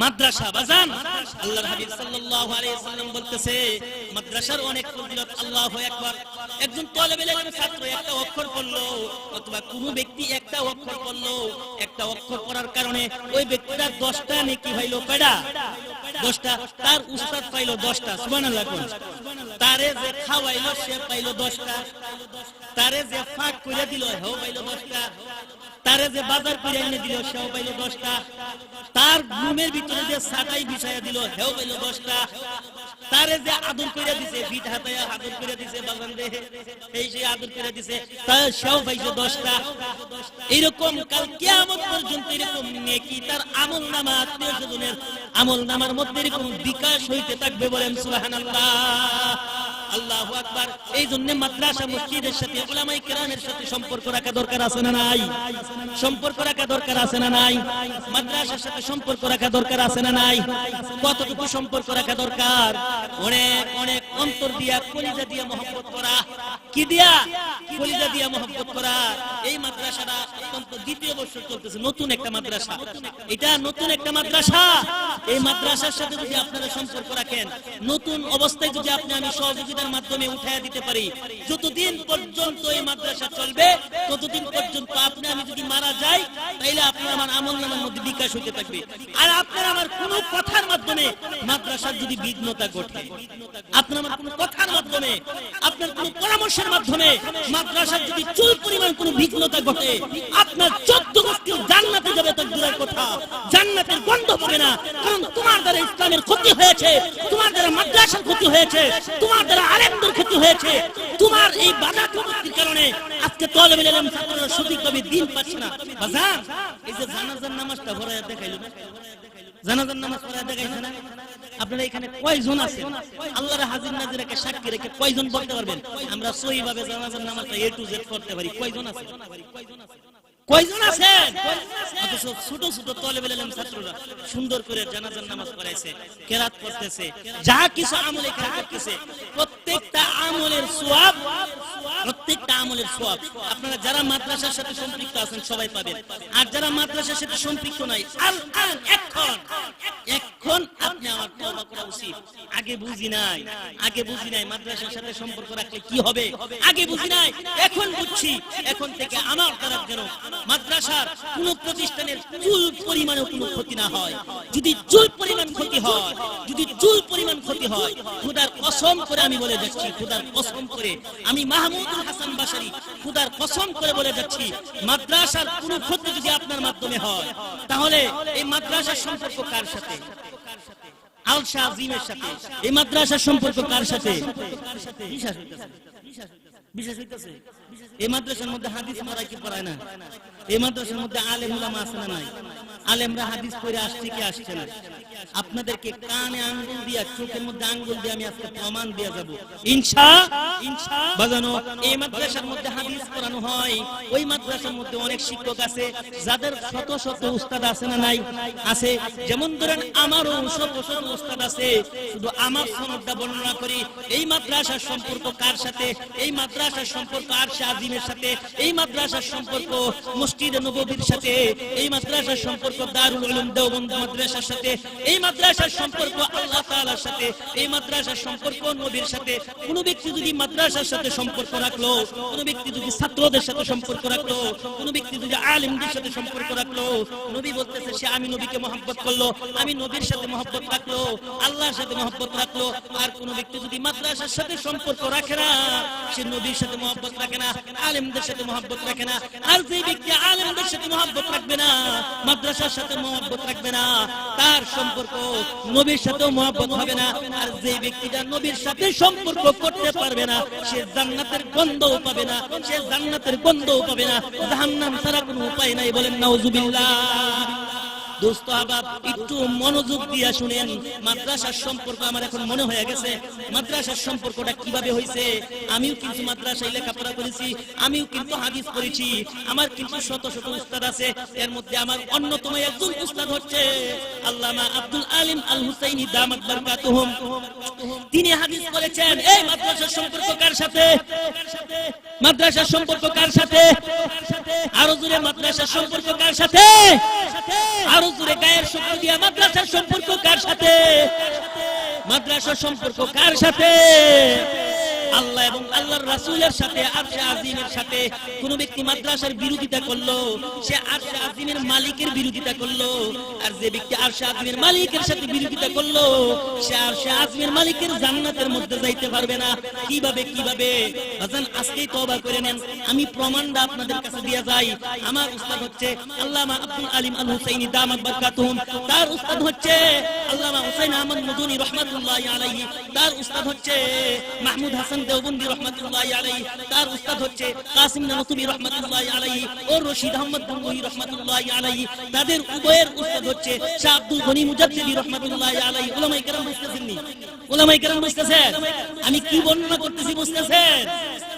মাদ্রাসা বাজান। আল্লাহর হাবিব সাল্লাল্লাহু আলাইহি সাল্লাম বলতেছে, মাদ্রাসার অনেক ফজিলত আল্লাহু আকবার। একজন তলেবেল ইলম ছাত্র একটা অক্ষর পড়ল, অথবা কোনো ব্যক্তি একটা অক্ষর পড়ল, একটা অক্ষর পড়ার কারণে ওই ব্যক্তিটার 10টা নেকি হইল কয়টা? 10টা তার উস্তাদ পাইলো 10টা সুবহানাল্লাহ তারে যে খাওয়াইলো, সে পাইলো 10টা তারে যে ফাঁক করে দিল হেও পাইলো 10টা তারে যে বাজার করে এনে দিল, সেও পাইলো দশটা। তার রুমের ভিতরে যে সাটাই বিছাইয়া দিল হেও পাইলো দশটা। তারে যে আদর করে দিছে বিট হাতায় আদর করে দিছে বাগান দে এই যে আদর করে দিছে তার সেও পাইছে দশটা। এরকম কাল কিয়ামত পর্যন্ত এরকম নেকি, তার আমল নামা আত্মীয় স্বজনের আমল নামার মধ্যে এরকম বিকাশ হইতে থাকবে বলেন সুবহানাল্লাহ। আল্লাহু আকবার। এই জন্য মাদ্রাসা, মসজিদের সাথে, উলামায়ে কেরামের সাথে সম্পর্ক রাখা দরকার আছে না নাই? সম্পর্ক রাখা দরকার আছে না নাই? মাদ্রাসার সাথে সম্পর্ক রাখা দরকার আছে না নাই? কতটুকু সম্পর্ক রাখা দরকার? অনেক অনেক অন্তর দিয়া, কলিজা দিয়া মহব্বত করা। কি দিয়া? কলিজা দিয়া মহব্বত করা। এই মাদ্রাসাটা অত্যন্ত দ্বিতীয় বছর চলতেছে, নতুন একটা মাদ্রাসা। এটা নতুন একটা মাদ্রাসা। এই মাদ্রাসার সাথে যদি আপনারা সম্পর্ক রাখেন, নতুন অবস্থায় যদি আপনি আমি সহযোগিতার মাধ্যমে উঠাইয়া দিতে পারি, যতদিন পর্যন্ত এই মাদ্রাসা চলবে, ততদিন পর্যন্ত আপনি আমি যদি মারা যাই, তাইলে আপনার আমার আমল নামের মধ্যে বিকাশ হইতে থাকবে। আর আপনার আমার কোন কথার মাধ্যমে মাদ্রাসার যদি বিঘ্নতা ঘটে, আপনার আমার কোন কথার মাধ্যমে আপনার কোন পরামর্শের মাধ্যমে মাদ্রাসার যদি চুল পরিমাণ কোন বিঘ্নতা ঘটে, আপনার চোদ্দ গোষ্ঠী জান্নাতে যাবে তার দূরের কথা। জান্নাতের গন্ধ পাবে না। কারণ তোমার দ্বারা ইসলামের ক্ষতি হয়েছে, তোমার দ্বারা মাদ্রাসার ক্ষতি হয়েছে, তোমার দ্বারা আলেমদের ক্ষতি হয়েছে। তোমার এই বাধা প্রবৃত্তির কারণে আজকে তলবে এলাম ছাত্ররা সঠিকভাবে দিন পাচ্ছে না। বাজার এই যে জানাজার নামাজটা ভরায় দেখাইলো। জানাজার নামাজ পড়ায় দেখাইছে না? আপনারা এখানে কয়জন আছেন? আল্লাহর হাজির নাজিরাকে সাক্ষী রেখে কয়জন বলতে পারবেন? আমরা সহি ভাবে জানাজার নামাজটা এ টু জেড করতে পারি। কয়জন আছেন? কয়জন আছেন? অথচ ছোট ছোট তলেবেল এলাম ছাত্ররা সুন্দর করে জানাজার নামাজ পড়াইছে, কেরাত করতেছে যা কিছু আমল এখানে করতেছে, প্রত্যেকটা আমলের সোয়াব, প্রত্যেকটা আমলের সোয়াব। আপনারা যারা মাদ্রাসার সাথে সম্পৃক্ত আছেন সবাই পাবেন। আর যারা মাদ্রাসার সাথে সম্পৃক্ত নাই আল আন এখন এখন আপনি আমার তওবা করা উচিত। আগে বুঝি নাই, আগে বুঝি নাই মাদ্রাসার সাথে সম্পর্ক রাখলে কি হবে? আগে বুঝি নাই, এখন বুঝছি এখন থেকে আমার দ্বারা যেন মাদ্রাসার কোন প্রতিষ্ঠানের চুল পরিমাণে কোনো ক্ষতি না হয়। যদি চুল পরিমাণ ক্ষতি হয়, যদি চুল পরিমাণ ক্ষতি হয়, খুদার কসম করে আমি বলে যাচ্ছি, খুদার কসম করে আমি মাহমুদুল হাসান বাসারি খুদার কসম করে বলে যাচ্ছি, মাদ্রাসার কোন ক্ষতি যদি আপনার মাধ্যমে হয়, তাহলে এই মাদ্রাসার সম্পর্ক কার সাথে? আল শাহ আজিমের সাথে। এই মাদ্রাসার সম্পর্ক কার সাথে? বিশ্বাস হইতেছে? এই মাদ্রাসার মধ্যে হাদিস পড়ায় কি পড়ায় না? এই মাদ্রাসার মধ্যে আলেম উলামা না নাই? আলেমরা হাদিস পড়ে আসছে কি আসছে না? আপনাদেরকে কানে আঙ্গুল দিয়া, চোখের মধ্যে আঙ্গুল দিয়ে আমি আজকে প্রমাণ দিয়ে যাব। ইনশা ইনশা, বাজানো, এই মাদ্রাসার মধ্যে হাদিস পড়ানো হয়। ওই মাদ্রাসার মধ্যে অনেক শিক্ষক আছে, যাদের শত শত উস্তাদ আছে না নাই? আছে। যেমন ধরেন আমারও শত শত উস্তাদ আছে, শুধু আমার সনদটা বর্ণনা করি। এই মাদ্রাসার সম্পর্ক কার সাথে? এই মাদ্রাসার সম্পর্ক আর আজিমের সাথে। এই মাদ্রাসার সম্পর্ক মসজিদে নববীর সাথে। এই মাদ্রাসার সম্পর্ক দারুল উলুম দেওবন্দ মাদ্রাসার সাথে। এই মাদ্রাসার সম্পর্ক আল্লাহ তাআলার সাথে, এই মাদ্রাসার সম্পর্ক নবীর সাথে। কোন ব্যক্তি যদি মাদ্রাসার সাথে সম্পর্ক রাখল, কোন ব্যক্তি যদি ছাত্রদের সাথে সম্পর্ক রাখল, কোন ব্যক্তি যদি আলেমদের সাথে সম্পর্ক রাখল, নবী বলতেছে, সে আমি নবীকে মহব্বত করল, আমি নবীর সাথে মহব্বত রাখল, আল্লাহর সাথে মহব্বত রাখল। আর কোন ব্যক্তি যদি মাদ্রাসার সাথে সম্পর্ক রাখে না, সে নবীর সাথে মহব্বত রাখে না, আলেমদের সাথে মহব্বত রাখে না। আর যে ব্যক্তি আলেমদের সাথে মহব্বত রাখবে না, মাদ্রাসার সাথে মহব্বত রাখবে না, তার সম্পর্ক নবীর সাথেও মহব্বত হবে না। আর যে ব্যক্তিটা নবীর সাথে সম্পর্ক করতে পারবে না, সে জান্নাতের গন্ধও পাবে না, সে জান্নাতের গন্ধও পাবে না। জাহান্নাম ছাড়া কোনো উপায় নাই বলেন, নাউজুবিল্লাহ। দোস্ত আবাব, একটু মনোযোগ দিয়া শুনেন, মাদ্রাসার সম্পর্ক আমার এখন মনে হয়ে গেছে। মাদ্রাসার সম্পর্কটা কীভাবে হয়েছে আমিও কিন্তু মাদ্রাসায় লেখাপড়া করেছি, আমিও কিন্তু হাদিস পড়েছি। আমার কিন্তু শত শত উস্তাদ আছে, এর মধ্যে আমার অন্যতম একজন উস্তাদ হচ্ছে আল্লামা আব্দুল আলিম আল হুসাইনি দামাত বারকাতুহুম। তিনি হাদিস বলেছেন, এই মাদ্রাসার সম্পর্ক কার সাথে? মাদ্রাসার সম্পর্ক কার সাথে? আরও জুড়ে মাদ্রাসার সম্পর্ক কার সাথে? আরও জুড়ে গায়ের শক্তি দিয়া মাদ্রাসার সম্পর্ক কার সাথে? মাদ্রাসার সম্পর্ক কার সাথে? আল্লাহ এবং আল্লাহর রাসূলের সাথে, আরশে আজিমের সাথে কোন ব্যক্তি মাদ্রাসার বিরোধিতা করল, সে আরশে আজিমের মালিকের বিরোধিতা করল, আর যে ব্যক্তি আরশে আজিমের মালিকের সাথে বিরোধিতা করল, সে আরশে আজিমের মালিকের জান্নাতের মধ্যে যাইতে পারবে না। কীভাবে কীভাবে? বাজান আজকেই তওবা করে নেন। আমি প্রমাণটা আপনাদের কাছে দিয়ে যাই। আমার উস্তাদ হচ্ছে আল্লামা আব্দুল আলিম আল হুসাইনি দামাত বারকাতুহুম তার উস্তাদ হচ্ছে আল্লামা হুসাইন আহমদ মদুনি রহমাতুল্লাহি আলাইহি। তার উস্তাদ হচ্ছে মাহমুদ হাসান দেওবন্দি রহমতুল্লাহ আলাই তার উস্তাদ হচ্ছে কাসিম রহমতুল্লাহ আলাই ও রশিদ আহমদ গঙ্গোহী রহমতুল্লাহ আলাই তাদের উভয়ের উস্তাদ হচ্ছে শাহ আব্দুল গনি মুজাদ্দিদি রহমতুল্লাহ আলাই ওলামাই কেরাম ওলামাই কেরাম বুঝতেছেন? আমি কি বর্ণনা করতেছি বুঝতেছেন?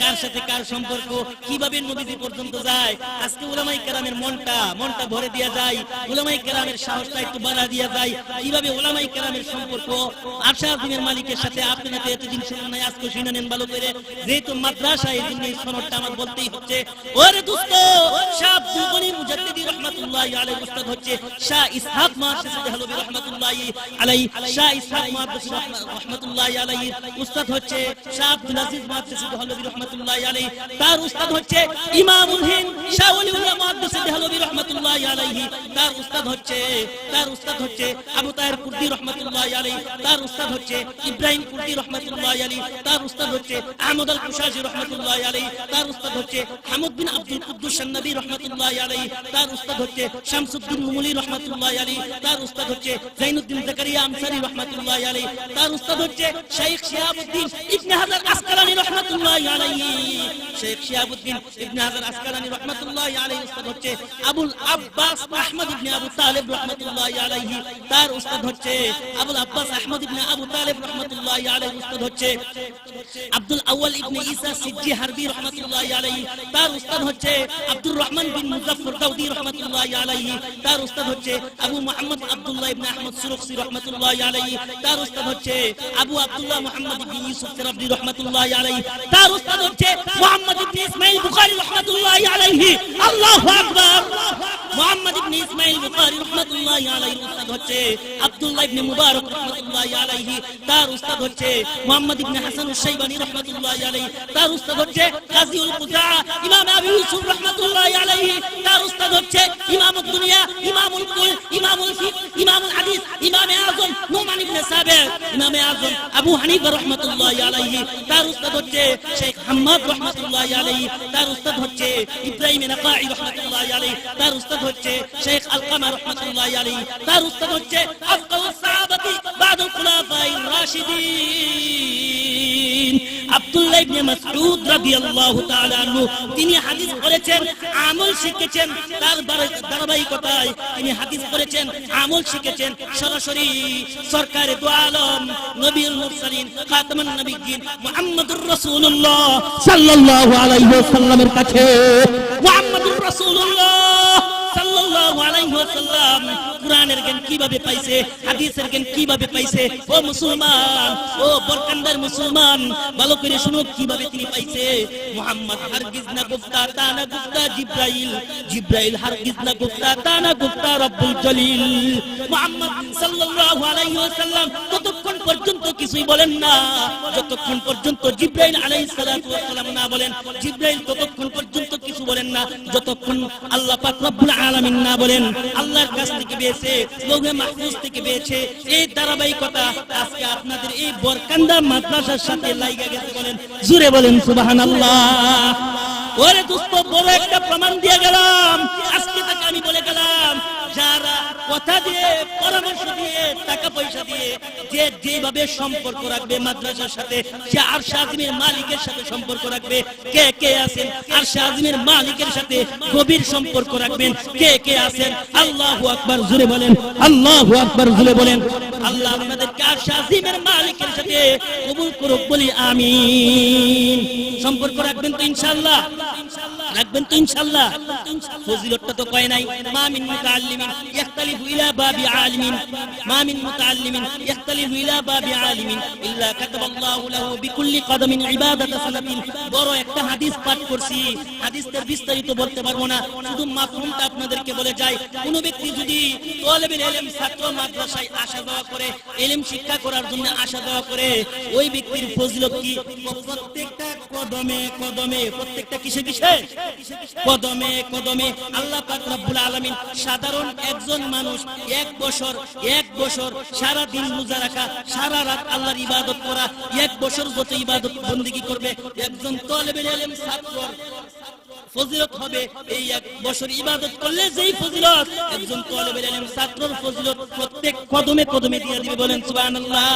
কার সাথে কার সম্পর্ক, কীভাবে নবীজি পর্যন্ত যায়? আজকে উলামাই কেরামের মনটা মনটা ভরে দিয়া যায় উলামাই কেরামের সাহসটা একটু বাড়া দিয়া যায়। কীভাবে উলামাই কেরামের সম্পর্ক? আশা দিনের মালিকের সাথে আপনারা তো এতদিন শুনুন নাই আজকে শুনে নেন ভালো করে। যেহেতু মাদ্রাসা এই জন্য এই সনদটা আমার বলতেই হচ্ছে। ওরে দোস্ত, শাহ আব্দুল মুজাদ্দিদি রাহমাতুল্লাহি আলাইহি উস্তাদ হচ্ছে শাহ ইসহাক মুহাদ্দিস দেহলভী রাহমাতুল্লাহি আলাইহি শাহ ইসহাক মুহাদ্দিস রাহমাতুল্লাহি আলাইহি উস্তাদ হচ্ছে শাহ আব্দুল আজিজ মুহাদ্দিস দেহলভী রাহমাতুল্লাহি তার উস্তাদ হচ্ছে তার হচ্ছে তার হচ্ছে ইব্রাহিম কুর্দি তার উস্তাদ হচ্ছে আহমদ আল কুশাজি তার উস্তাদ হচ্ছে বিন আব্দুল তার উস্তাদ হচ্ছে শামসুদ্দিন মুমুলি তার উস্তাদ হচ্ছে জাইনুদ্দিন জাকারিয়া আলাইহি। তার উস্তাদ হচ্ছে ইবনে হাজার আসকালানি শেখ আলাইহি তার উস্তাদ হচ্ছে আবুল আব্বাস আহমদ আব্দুল রহমান বিন মুজাফফর দাউদি রাহমাতুল্লাহি আলাইহি, তার উস্তাদ হচ্ছে আবু মুহাম্মদ আব্দুল্লাহ ইবনে আহমদ সুরুখসি রাহমাতুল্লাহি আলাইহি, তার উস্তাদ হচ্ছে আবু আব্দুল্লাহ মুহাম্মদ ইবনে ইউসুফ রাহমাতুল্লাহি আলাইহি, তার উস্তাদ হচ্ছে মুহাম্মদ ইবনে ইসমাঈল বুখারী রাহমাতুল্লাহি আলাইহি। আল্লাহু আকবার। মুহাম্মদ ইবনে ইসমাঈল বুখারী রাহমাতুল্লাহি আলাইহি উস্তাদ হচ্ছে আব্দুল্লাহ ইবনে মুবারক রাহমাতুল্লাহি আলাইহি, তার উস্তাদ হচ্ছে মুহাম্মদ ইবনে হাসান আশ-শাইবানি রাহমাতুল্লাহি আলাইহি, তার উস্তাদ হচ্ছে কাজীউল কুজা ইমাম আবু ইউসুফ রাহমাতুল্লাহি আলাইহি, তার উস্তাদ হচ্ছে ইমামুদ দুনিয়া, ইমামুল কুল, ইমামুল ফিক, ইমামুল হাদিস, ইমামে আযম নুমান ইবনে সাবির ইমামে আজম আবু হানিফা রাহমাতুল্লাহি আলাইহি, তার উস্তাদ হচ্ছে শেখ হাম্মাদ রাহমাতুল্লাহি আলাইহি, তার উস্তাদ হচ্ছে ইব্রাহিম নাকাই রাহমাতুল্লাহি আলাইহি, তার উস্তাদ হচ্ছে শেখ আলকামা রাহমাতুল্লাহি আলাইহি, তার উস্তাদ হচ্ছে আফকাউস সাহাবাতি বাদুল খুলাফায়ে রাশিদিন। আব্দুল্লাহ ইবনে মাসউদ রাদিয়াল্লাহু তাআলা আনহু, তিনি হাদিস পড়েছেন আমল শিখেছেন, তার ধারা- ধারাবাহিকতায় তিনি হাদিস পড়েছেন আমল শিখেছেন। সরাসরি সরকারে দু আলম নবীল মুরসালিন, খাতামুন নবিয়্যিন মুহাম্মদুর রাসূলুল্লাহ সাল্লাল্লাহু আলাইহি ওয়াসাল্লামের কাছে, মুহাম্মদুর রাসূলুল্লাহ। সাল্লাল্লাহু আলাইহি ওয়াসাল্লাম কোরআনের জ্ঞান পাইছে, হাদিসের জ্ঞান কীভাবে পাইছে? ও মুসলমান, ও বরকান্দার মুসলমান তিনি পাইছে? মুহাম্মদ হারগিজ না গুফতা তা না গুফতা জিব্রাইল জিব্রাইল হারগিজ গুপ্তা, তা না গুফতা রব্বুল জলিল। এই ধারাবাহিকতা আপনাদের এই বরকান্দা মাদ্রাসার সাথে লাইগা গেছে বলেন জুড়ে বলেন সুবহানাল্লাহ। বড় একটা প্রমাণ দিয়ে গেলাম। আজকে কথা দিয়ে, পরামর্শ দিয়ে, টাকা পয়সা দিয়ে যে যেভাবে সম্পর্ক রাখবে মাদ্রাসার সাথে, সে আর শাহিমের মালিকের সাথে সম্পর্ক রাখবে। কে কে আছেন? আর শাহিমের মালিকের সাথে গভীর সম্পর্ক রাখবেন। কে কে আছেন? আল্লাহ আকবার জুড়ে বলেন, আল্লাহ আকবার জুড়ে বলেন, আল্লাহ আপনাদেরকে আর শাহিমের মালিকের সাথে কবুল করুক, বলি আমিন। সম্পর্ক রাখবেন তো ইনশাআল্লাহ। রাখবেন তো ইনশাআল্লাহ। ফজিলতটা তো কয় নাই? মা মিন মুতাআল্লিমিন ইলা বাবি আলিমিন। মা মিন মুতাআল্লিমিন ইলা বাবি আলিমিন। ইল্লা কাতাবাল্লাহু লাহু বিকুল্লি কদমিন ইবাদাতা সালাতিন বড় একটা হাদিস পাঠ করছি। হাদিসের বিস্তারিত বলতে পারব না। শুধু মাফহুমটা আপনাদেরকে বলে যাই। কোন ব্যক্তি যদি তলেবের ইলম ছাত্র মাদ্রাসায় করে ইলম শিক্ষা করার জন্য আসা যাওয়া করে, ওই ব্যক্তির ফজিলত কি? প্রত্যেকটা কদমে কদমে, প্রত্যেকটা কিসে কিসে? কদমে কদমে আল্লাহ পাক রব্বুল আলামিন সাধারণ একজন মানুষ এক বছর এক বছর সারা দিন রোজা রাখা, সারা রাত আল্লাহর ইবাদত করা, এক বছর যত ইবাদত বন্দিগি করবে, একজন তলেবের ইলম ছাত্র ফজিলত হবে। এই এক বছর ইবাদত করলে যেই ফজিলত, একজন তলেবের ইলম ছাত্রর ফজিলত প্রত্যেক কদমে কদমে দিয়ে দিবে বলেন সুবহানাল্লাহ।